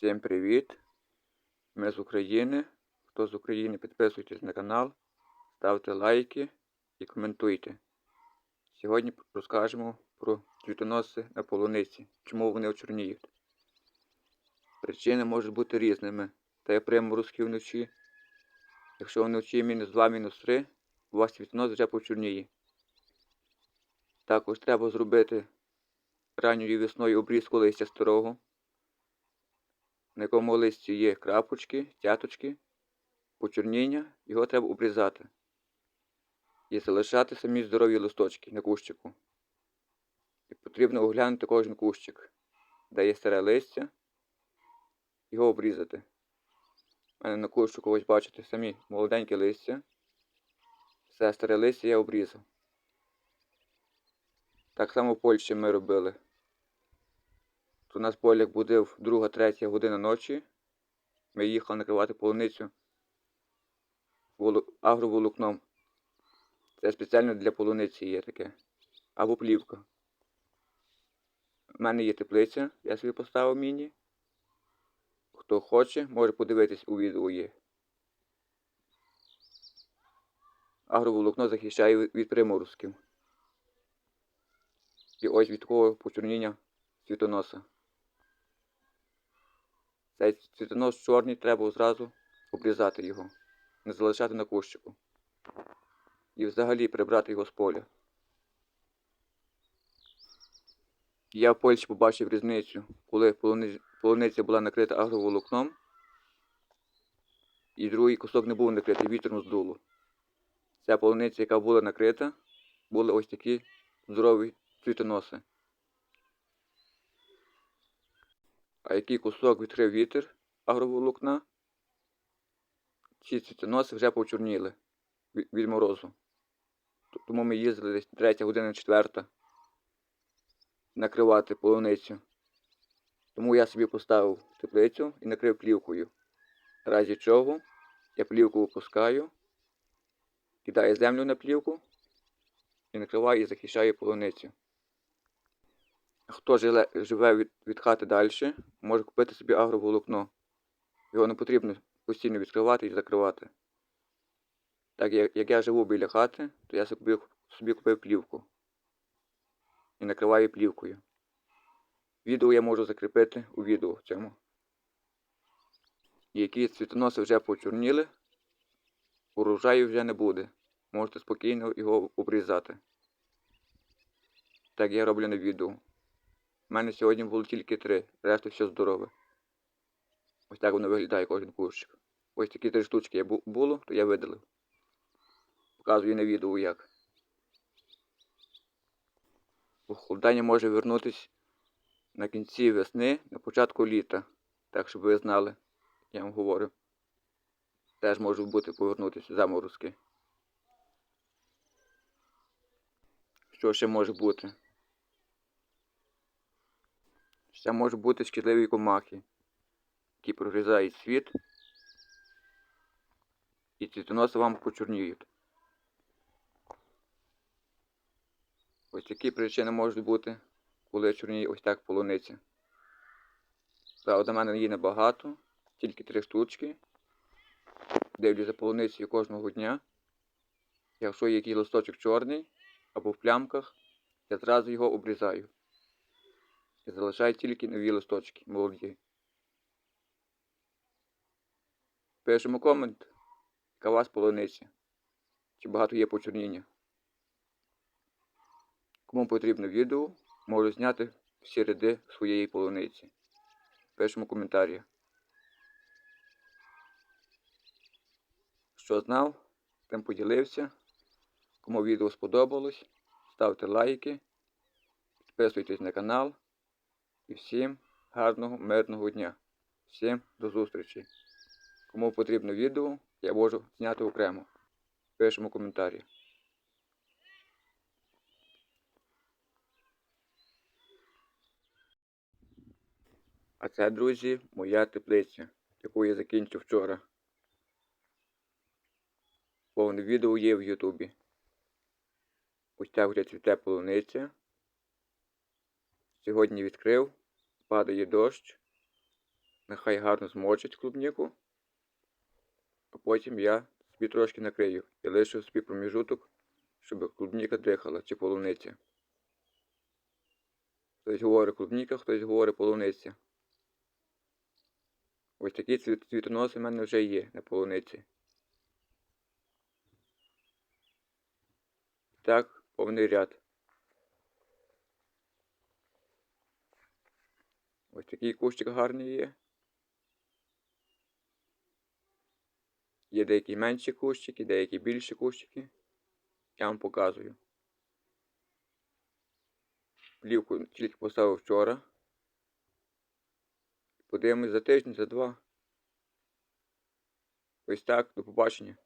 Всім привіт! Ми з України. Хто з України, підписуйтесь на канал, ставте лайки і коментуйте. Сьогодні розкажемо про квітоноси на полуниці, чому вони очорніють. Причини можуть бути різними. Та є приморозки вночі. Якщо вночі мінус 2, мінус 3, у вас квітонос вже почорніє. Також треба зробити ранньою весною обрізку листя старого на якому листі є крапочки, тяточки, почорніння, його треба обрізати. І залишати самі здорові листочки на кущику. І потрібно оглянути кожен кущик, де є старе листя, його обрізати. У мене на кущику ось бачите самі молоденьке листя. Все старе листя я обрізав. Так само в Польщі ми робили у нас поляк будив друга-третя година ночі. Ми їхали накривати полуницю агроволокном. Це спеціально для полуниці є таке. Або плівка. У мене є теплиця, я собі поставив міні. Хто хоче, може подивитись у відео є. Агроволокно захищає від приморозків. І ось від такого почорніння світоноса. Цей цвітонос чорний треба зразу обрізати його, не залишати на кущику. І взагалі прибрати його з поля. Я в Польщі побачив різницю, коли полуниця була накрита агроволокном, і другий кусок не був накритий, вітром здуло. Ця полуниця, яка була накрита, були ось такі здорові цвітоноси. А який кусок відкрив вітер агроволокна, ці цвітоноси вже почорніли від морозу. Тому ми їздили десь 3 година 4 накривати полуницю. Тому я собі поставив теплицю і накрив плівкою. В разі чого я плівку опускаю, кидаю землю на плівку і накриваю і захищаю полуницю. Хто живе від, від хати далі, може купити собі агроволокно. Його не потрібно постійно відкривати і закривати. Так як, як я живу біля хати, то я собі, собі купив плівку і накриваю плівкою. Відео я можу закріпити у відео цьому. Які цвітоноси вже почорніли, урожаю вже не буде. Можете спокійно його обрізати. Так я роблю на відео. У мене сьогодні було тільки три, решта все здорове. Ось так воно виглядає кожен кущик. Ось такі три штучки я було, то я видалив. Показую на відео як. Похолодання може вернутися на кінці весни, на початку літа. Так щоб ви знали, я вам говорю. Теж можуть бути повернутися заморозки. Що ще може бути? Ще можуть бути шкідливі комахи, які прорізають світ і цвітоноси вам почорніють. Ось такі причини можуть бути, коли чорніє ось так полуниця. Правда, в мене її небагато, тільки три штучки. Дивлюся за полуницею кожного дня. Якщо є якийсь листочок чорний або в плямках, я зразу його обрізаю і залишаю тільки нові листочки молоді. Пишемо комент, яка вас полуниця, чи багато є почорніння. Кому потрібно відео, можу зняти всі ряди своєї полуниці. Пишемо коментарі. Що знав, тим поділився. Кому відео сподобалось, ставте лайки, підписуйтесь на канал. І всім гарного, мирного дня. Всім до зустрічі. Кому потрібно відео, я можу зняти окремо. Пишемо коментарі. А це, друзі, моя теплиця, яку я закінчив вчора. Повне відео є в Ютубі. Ось так вже цвіте полуниця. Сьогодні відкрив падає дощ. нехай гарно змочить клубніку, а потім я собі трошки накрию і лишу собі проміжуток, щоб клубніка дихала чи полуниця. Хтось говорить клубніка, хтось говорить полуниця. Ось такі цвітоноси в мене вже є на полуниці. Так, повний ряд. Ось такий кущик гарний є. Є деякі менші кущики, деякі більші кущики. Я вам показую. Плівку тільки поставив вчора. Подивимось за тиждень, за два. Ось так, до побачення.